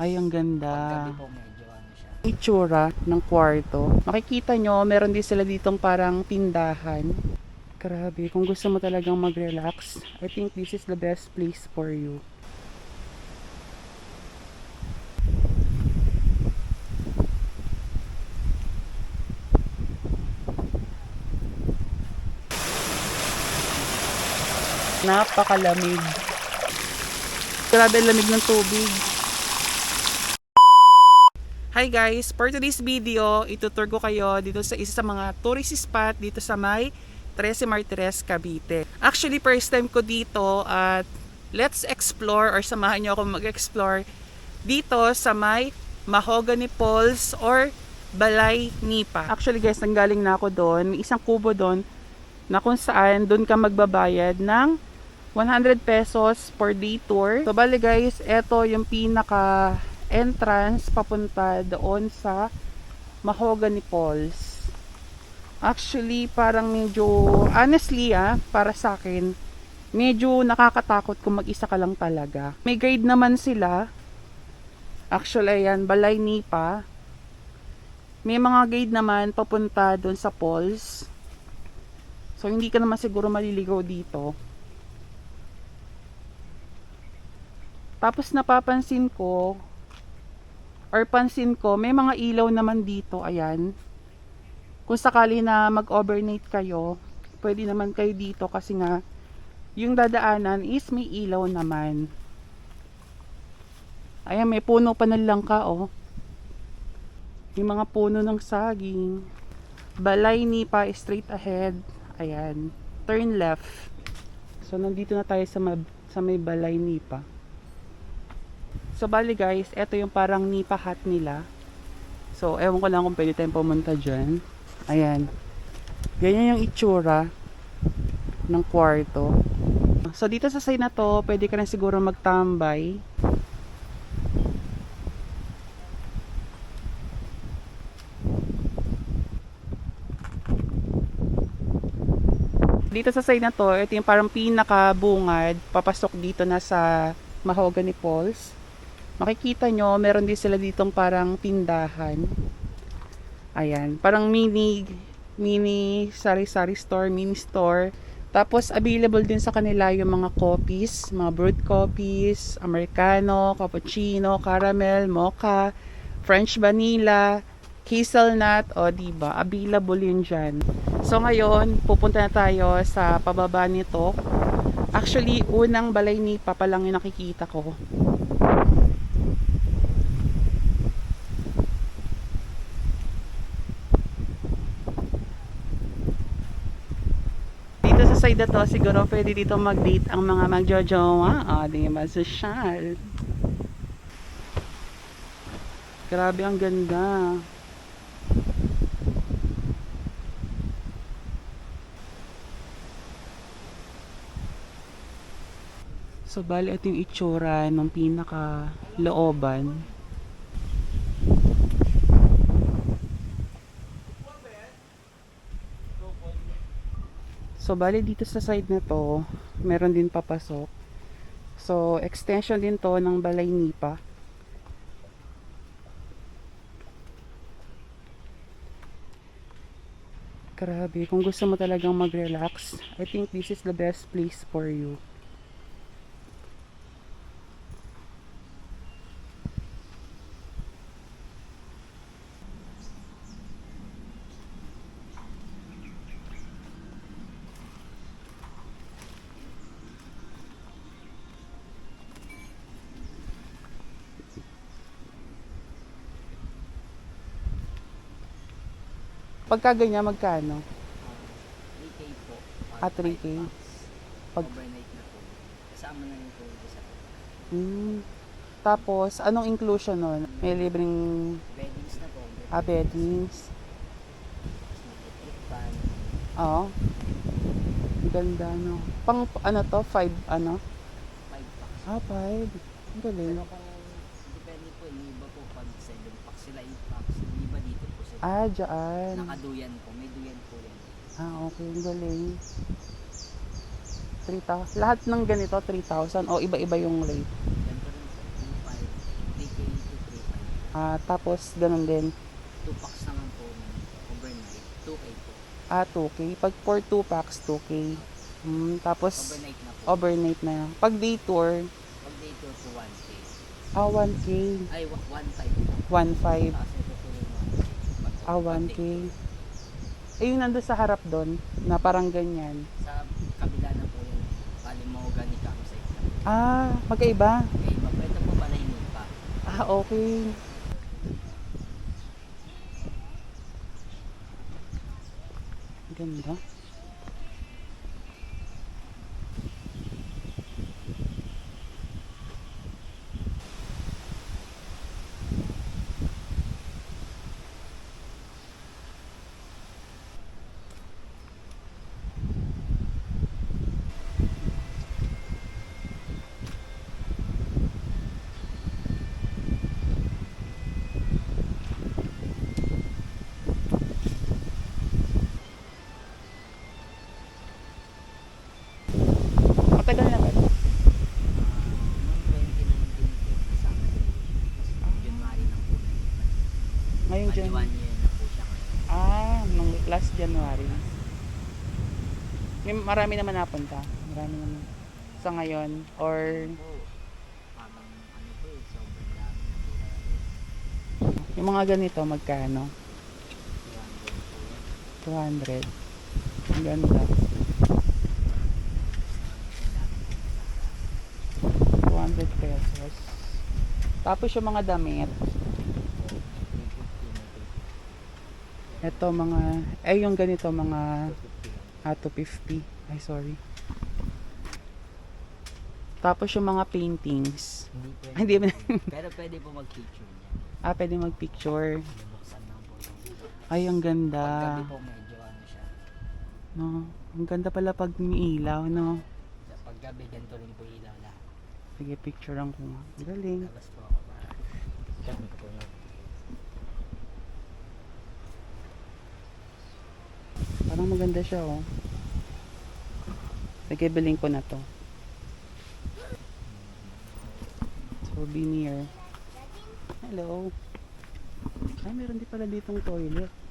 Ay, ang ganda. Paggabi po medyo ano siya. itsura ng kwarto. Makikita nyo, meron din sila ditong parang tindahan. Grabe, kung gusto mo talagang mag-relax, I think this is the best place for you. Napakalamig. Grabe lamig ng tubig. Hi guys! For today's video, itutur ko kayo dito sa isa sa mga tourist spot dito sa may Trece Martires, Cavite. Actually, first time ko dito at let's explore or samahan nyo ako mag-explore dito sa may Mahogany Falls or Balay Nipa. Actually guys, nanggaling na ako doon. May isang kubo doon na kung saan doon ka magbabayad ng 100 pesos per day tour. So bali guys, eto yung pinaka entrance papunta doon sa Mahogany Falls. Actually, parang medyo, honestly ah, para sa akin, medyo nakakatakot kung mag-isa ka lang talaga. May guide naman sila. Actually, ayan, Balay Nipa. May mga guide naman papunta doon sa falls. So, hindi ka naman siguro maliligaw dito. Tapos napapansin ko, or pansin ko, may mga ilaw naman dito, ayan. Kung sakali na mag-overnight kayo, pwede naman kayo dito kasi nga, yung dadaanan is may ilaw naman. Ayan, may puno pa ng langka, oh. Yung mga puno ng saging. Balay Nipa, straight ahead. Ayan. Turn left. So, nandito na tayo sa, sa may Balay Nipa. So, bali guys, ito yung parang Nipa hut nila. So, ewan ko lang kung pwede tayong pumunta dyan. Ayan. Ganyan yung itsura ng kwarto. So, dito sa side na to, pwede ka na siguro magtambay. Dito sa side na to, ito yung parang pinakabungad, papasok dito na sa Mahogany Falls. Makikita nyo, meron din sila ditong parang tindahan. Ayan, parang mini mini sari-sari store, mini store. Tapos available din sa kanila yung mga coffees, mga brewed coffees, americano, cappuccino, caramel, mocha, French vanilla, hazelnut, o diba, available yun dyan. So ngayon, pupunta na tayo sa pababa nito. Actually, unang balay ni Papa lang yung nakikita ko. Dito sa side to, siguro pwede dito mag-date ang mga magjojowa. O, oh, di ba? Social. Grabe, ang ganda. So, bali ito yung itsura ng pinaka So, bali dito sa side na to, meron din papasok. So, extension din to ng Balay Nipa. Grabe, kung gusto mo talagang mag-relax, I think this is the best place for you. Pagka ganyan, magkano? 3K po. Ah, 3K. Pag- Overnight na po. Kasama na yung tulog sa Hmm. Tapos, anong inclusion nun? May libreng weddings na po. ah, beddings. Electric fan. Oo. Ang ganda, no? Pang, ano to? Five, ano? 5 packs. Ah, five. Ang galing. Pero kung depende po, yung iba po pag 7 packs sila 8 packs. Yung iba dito po sila. Ah, dyan. Nakaduyan po. May duyan po yan. Ah, okay. Ang galing. 3,000. Lahat ng ganito, 3,000. O, iba-iba yung rate. Ganito rin po. Yung 5. 3K Ah, tapos, ganun din. 2 packs naman po overnight. 2K po. Ah, 2K. Pag for 2 packs, 2K. Hmm, tapos, Overnight na po. overnight na. Pag day tour, Pag day tour po 1K. ah, 1K. Ay, 1.5 po. 1.5. Tapos ito po yung 1K. Pag- Ah, pag 1K. day tour. Eh, yung nandun sa harap doon, na parang ganyan. Sa kabila na po yung Palimogan ni campsite na. Ah, magkaiba. Okay, ito po pala yung pa. Ah, okay. Ganda. Matagal na ba? Noong 2019 po, kasama ko. January lang po. Ngayon ngayon. Ah, nung last January. May marami naman napunta. Marami naman. Sa ngayon, or ano eh, yung mga ganito, magkano? 200 po yan. 200. Ang ganda. 200 pesos. Tapos yung mga damit, ito mga, eh yung ganito mga, ah, 250. Ay, sorry. Tapos yung mga paintings. Hindi pwede. Hindi? Pero pwede po mag-picture niya. Ah, pwede magpicture. Ay, ang ganda. Paggabi po medyo ano siya. No, ang ganda pala pag may ilaw, no? Paggabi ganito rin po ilaw Sige, picturean ko nga. Ang Galing. Ko. Parang maganda siya, oh. Sige, bilhin ko na to. Souvenir. Hello. Ay, meron din pala ditong toilet.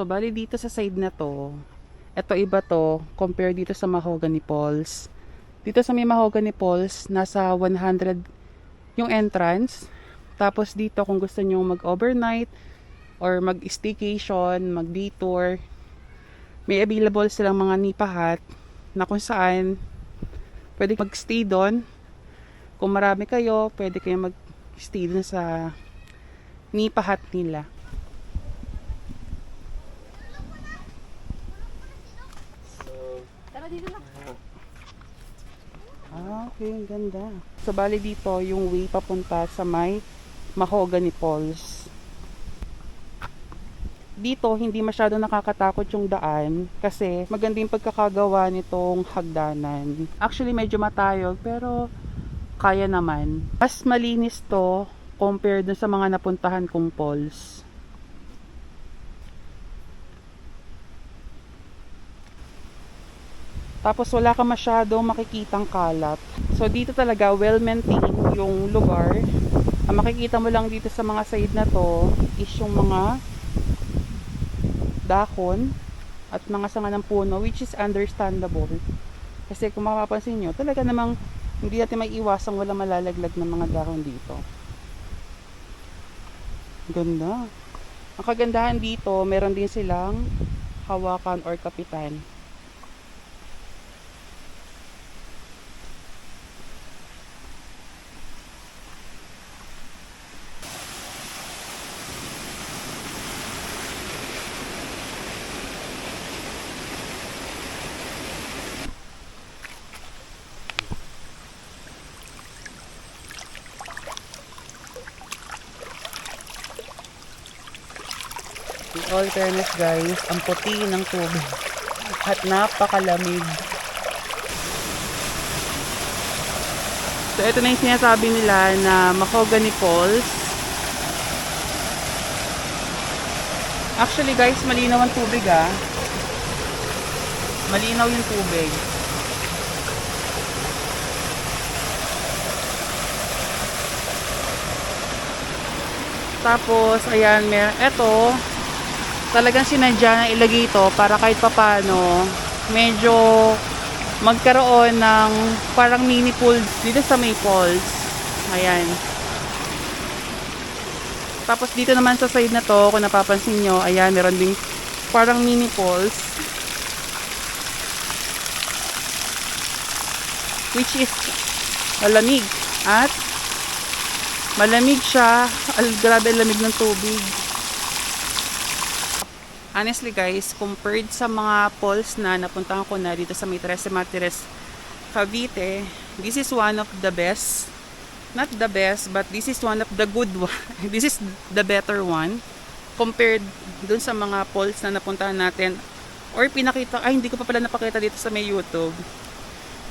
So, bali dito sa side na to, ito iba to, compare dito sa Mahogany Falls. Dito sa may Mahogany Falls, nasa 100 yung entrance. Tapos dito, kung gusto nyo mag-overnight, or mag-staycation, mag-detour, may available silang mga nipa hut na kung saan pwede mag-stay doon. Kung marami kayo, pwede kayo mag-stay doon sa nipa hut nila. Ah, okay. Ang ganda. So, bali dito, yung way papunta sa may Mahogany Falls. Dito, hindi masyado nakakatakot yung daan kasi maganda yung pagkakagawa nitong hagdanan. Actually, medyo matayog pero kaya naman. Mas malinis to compared sa mga napuntahan kong falls. Tapos wala ka masyadong makikitang kalat. So dito talaga well maintained yung lugar. Ang makikita mo lang dito sa mga side na to is yung mga dahon at mga sanga ng puno which is understandable. Kasi kung mapapansin nyo, talaga namang hindi natin may iwasang wala malalaglag ng mga dahon dito. Ganda. Ang kagandahan dito, meron din silang hawakan or kapitan. All guys, ang puti ng tubig at napakalamig. So So, ito na yung sinasabi nila na Mahogany Falls. Actually guys, malinaw ang tubig ah. Malinaw yung tubig. Tapos, ayan, may, eto, talagang sinadya na ilagay ito para kahit papano, medyo magkaroon ng parang mini pool dito sa may falls. Ayan. Tapos dito naman sa side na to, kung napapansin nyo, ayan, meron ding parang mini falls. Which is malamig. At malamig siya. Al, grabe lamig ng tubig. Honestly guys, compared sa mga falls na napuntahan ko na dito sa may Trece Martires, Cavite, this is one of the best. Not the best, but this is one of the good one. this is the better one compared dun sa mga falls na napuntahan natin or pinakita, ay hindi ko pa pala napakita dito sa may YouTube.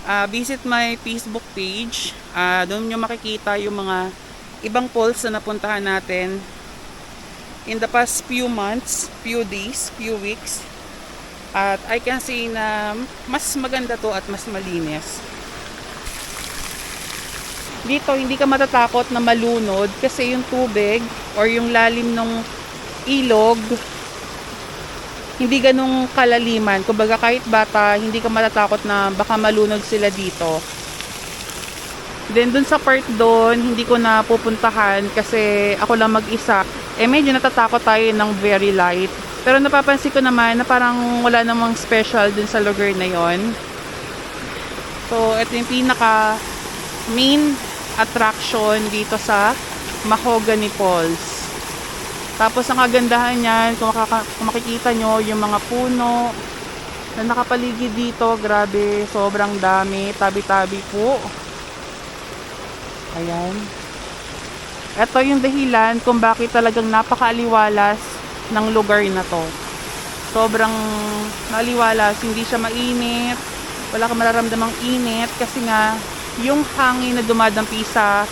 Ah, visit my Facebook page. Ah, doon nyo makikita yung mga ibang falls na napuntahan natin in the past few months, few days, few weeks. At I can say na mas maganda to at mas malinis. Dito hindi ka matatakot na malunod kasi yung tubig or yung lalim ng ilog hindi ganong kalaliman. Kumbaga kahit bata, hindi ka matatakot na baka malunod sila dito. Then dun sa part doon, hindi ko na pupuntahan kasi ako lang mag-isa. Eh medyo natatakot tayo ng very light. Pero napapansin ko naman na parang wala namang special dun sa lugar na yon. So ito yung pinaka main attraction dito sa Mahogany Falls. Tapos ang kagandahan niyan, kung, makaka- kung makikita nyo, yung mga puno na nakapaligid dito, grabe, sobrang dami, tabi-tabi po. Ayan. Ito yung dahilan kung bakit talagang napakaaliwalas ng lugar na to. Sobrang naliwalas, hindi siya mainit, wala kang mararamdamang init kasi nga yung hangin na dumadampi sa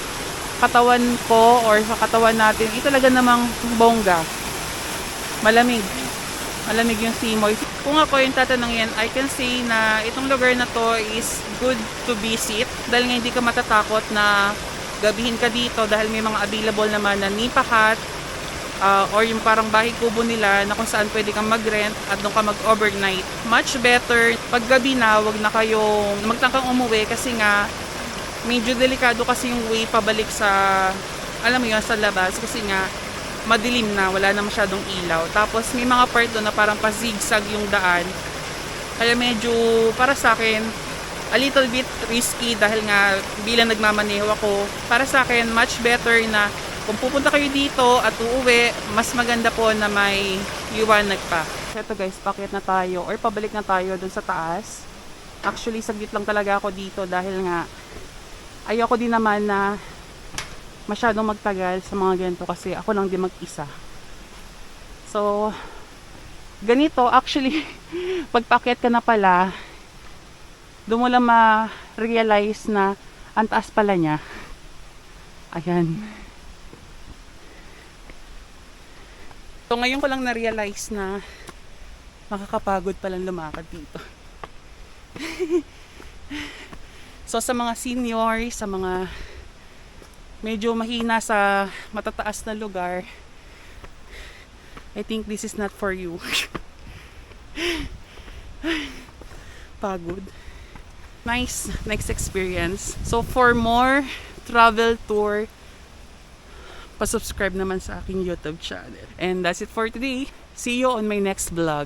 katawan ko or sa katawan natin, ito talaga namang bongga. Malamig. Malamig yung simoy. Kung ako yung tatanungin, I can say na itong lugar na to is good to visit dahil nga hindi ka matatakot na gabihin ka dito dahil may mga available naman na nipa hut uh, or yung parang bahay kubo nila na kung saan pwede kang mag-rent at doon ka mag-overnight. Much better pag gabi na, wag na kayong magtangkang umuwi kasi nga medyo delikado kasi yung way pabalik sa alam mo yun sa labas kasi nga madilim na wala na masyadong ilaw tapos may mga part doon na parang pa-zigzag yung daan kaya medyo para sa akin a little bit risky dahil nga bilang nagmamaneho ako para sa akin much better na kung pupunta kayo dito at uuwi mas maganda po na may liwanag pa eto guys pakyat na tayo or pabalik na tayo dun sa taas actually saglit lang talaga ako dito dahil nga ayoko din naman na masyadong magtagal sa mga ganito kasi ako lang din mag-isa. So, ganito, actually, pagpakyat ka na pala, doon mo lang ma-realize na ang taas pala niya. Ayan. So, ngayon ko lang na-realize na makakapagod palang lumakad dito. So sa mga senior, sa mga medyo mahina sa matataas na lugar, I think this is not for you. Pagod. Nice next experience. So for more travel tour, pa-subscribe naman sa aking YouTube channel. And that's it for today. See you on my next vlog.